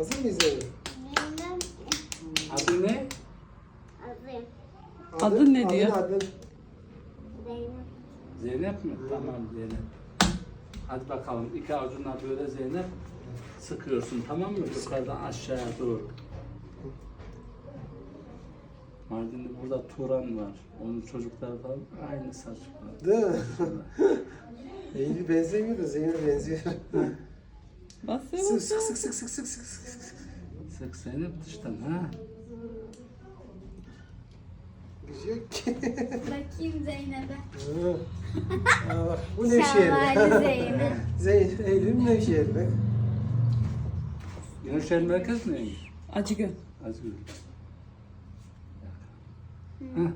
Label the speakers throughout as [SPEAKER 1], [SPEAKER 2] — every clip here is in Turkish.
[SPEAKER 1] Hazır mıyız Zeynep?
[SPEAKER 2] Zeynep.
[SPEAKER 3] Adı ne?
[SPEAKER 2] Azim.
[SPEAKER 4] Adın ne diyor?
[SPEAKER 1] Adın,
[SPEAKER 2] Zeynep.
[SPEAKER 3] Zeynep mi? Tamam Zeynep. Hadi bakalım iki avucundan böyle Zeynep sıkıyorsun tamam mı? Yukarıdan aşağıya doğru. Mardin'de burada Turan var. Onun çocukları falan aynı saç var.
[SPEAKER 1] Değil mi? Eylül benzemiyor da Zeynep benziyor.
[SPEAKER 4] Basıyor
[SPEAKER 1] sık
[SPEAKER 4] basıyor.
[SPEAKER 1] sık sık sık sık sık sık sık.
[SPEAKER 3] Sık Zeynep dıştan ha.
[SPEAKER 1] Güzel ki.
[SPEAKER 2] Bakayım Zeynep'e.
[SPEAKER 1] Hı. Aa, bak, bu Nevşehir.
[SPEAKER 2] Şevvalli Zeynep.
[SPEAKER 1] Zeynep, Eylül Nevşehir be.
[SPEAKER 3] Günüşehir merkez neymiş?
[SPEAKER 4] Acıgöl.
[SPEAKER 3] Azgül.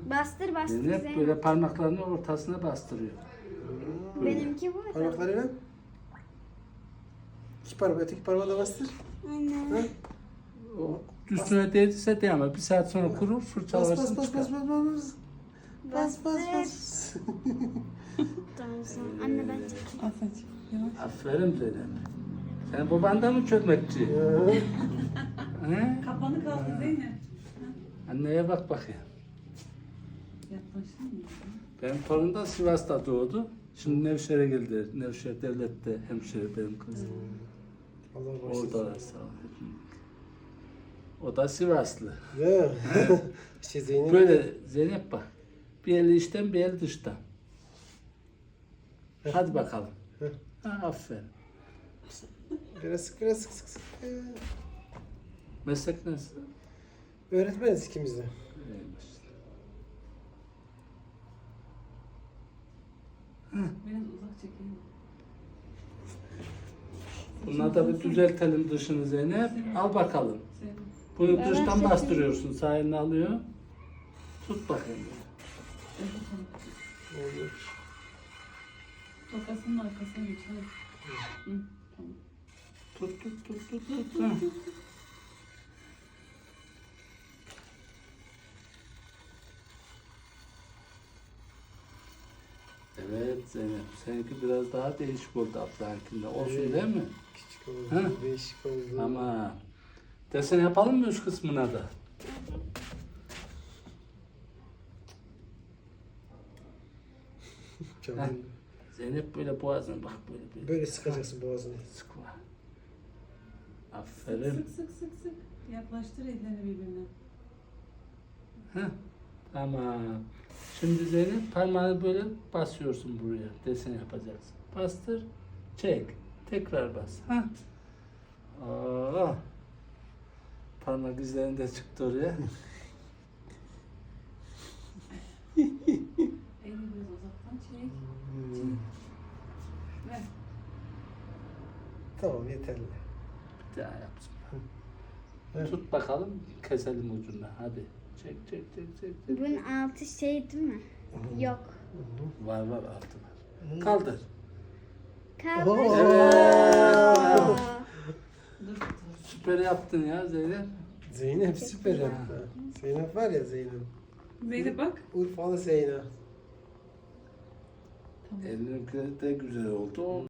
[SPEAKER 2] Bastır bastır
[SPEAKER 3] Zeynep
[SPEAKER 2] Zeynep.
[SPEAKER 3] böyle parmaklarını ortasına bastırıyor.
[SPEAKER 2] Benimki bu.
[SPEAKER 1] Parmaklarıyla. İki parmak, öteki parmağı da bastır.
[SPEAKER 2] Anne.
[SPEAKER 1] Hı?
[SPEAKER 3] O üstüne değdiyse değil ama bir saat sonra kurur
[SPEAKER 1] Bas bas
[SPEAKER 3] fırçalarsın
[SPEAKER 1] bas
[SPEAKER 3] çıkar.
[SPEAKER 1] bas bas bas. Bas bas bas.
[SPEAKER 2] Sen. Anne ben çekeyim.
[SPEAKER 4] Çek. Yavaş.
[SPEAKER 3] Aferin Zeynep. Sen baban da mı çökmekçi?
[SPEAKER 1] Hı.
[SPEAKER 3] He?
[SPEAKER 4] Kafanı kaldır Zeynep.
[SPEAKER 3] Anneye bak bakayım.
[SPEAKER 4] Yaklaştın mı?
[SPEAKER 3] Benim torun da Sivas'ta doğdu. Şimdi Nevşehir'e geldi. Nevşehir devlette hemşire benim kızım.
[SPEAKER 1] Allah başlasın.
[SPEAKER 3] Orada sağ ol. O da Sivaslı.
[SPEAKER 1] İşte Zeynep.
[SPEAKER 3] Böyle Zeynep bak. Bir eli içten bir eli dıştan. Hadi bakalım. Ha, aferin.
[SPEAKER 1] Biraz sık biraz sık sık sık. Ee,
[SPEAKER 3] Meslek nasıl?
[SPEAKER 1] Öğretmeniz ikimiz de.
[SPEAKER 4] Biraz uzak çekeyim.
[SPEAKER 3] Bunlar da bir düzeltelim dışını Zeynep. Al bakalım. Bunu dıştan bastırıyorsun. Sağ elini alıyor. Tut bakayım.
[SPEAKER 1] Olur.
[SPEAKER 4] Tokasının arkasına geç. Hadi. Hı, tamam.
[SPEAKER 3] Tut tut tut tut tut. Zeynep. Seninki biraz daha değişik oldu Abdülhank'inde. Olsun
[SPEAKER 1] Evet.
[SPEAKER 3] değil mi?
[SPEAKER 1] Küçük oldu,
[SPEAKER 3] Ha?
[SPEAKER 1] değişik oldu.
[SPEAKER 3] Ama desen yapalım mı üst kısmına da? Zeynep böyle boğazına bak böyle böyle.
[SPEAKER 1] Böyle sıkacaksın boğazını.
[SPEAKER 3] Sıkma.
[SPEAKER 4] Sık
[SPEAKER 3] Aferin.
[SPEAKER 4] sık sık sık sık. Yaklaştır ellerini birbirine.
[SPEAKER 3] Heh, Tamam. Şimdi Zeynep parmağını böyle basıyorsun buraya. Desen yapacaksın. Bastır. Çek. Tekrar bas. Ha. Aa. Parmak izlerin de çıktı oraya.
[SPEAKER 4] Elini biraz uzaktan çek.
[SPEAKER 1] Hmm.
[SPEAKER 4] Ver.
[SPEAKER 1] Tamam yeterli.
[SPEAKER 3] Bir daha yapsın. Tut bakalım. Keselim ucundan. Hadi. Çek çek çek çek. çek.
[SPEAKER 2] Bunun altı şey değil mi? Yok.
[SPEAKER 3] Var var altı var. Kaldır.
[SPEAKER 2] Kaldı. Oo.
[SPEAKER 4] Dur.
[SPEAKER 3] Süper yaptın ya Zeynep.
[SPEAKER 1] Zeynep süper yaptı. Zeynep var ya Zeynep.
[SPEAKER 4] Zeynep bak.
[SPEAKER 1] Urfalı Zeynep.
[SPEAKER 4] Tamam.
[SPEAKER 3] Elin de güzel oldu.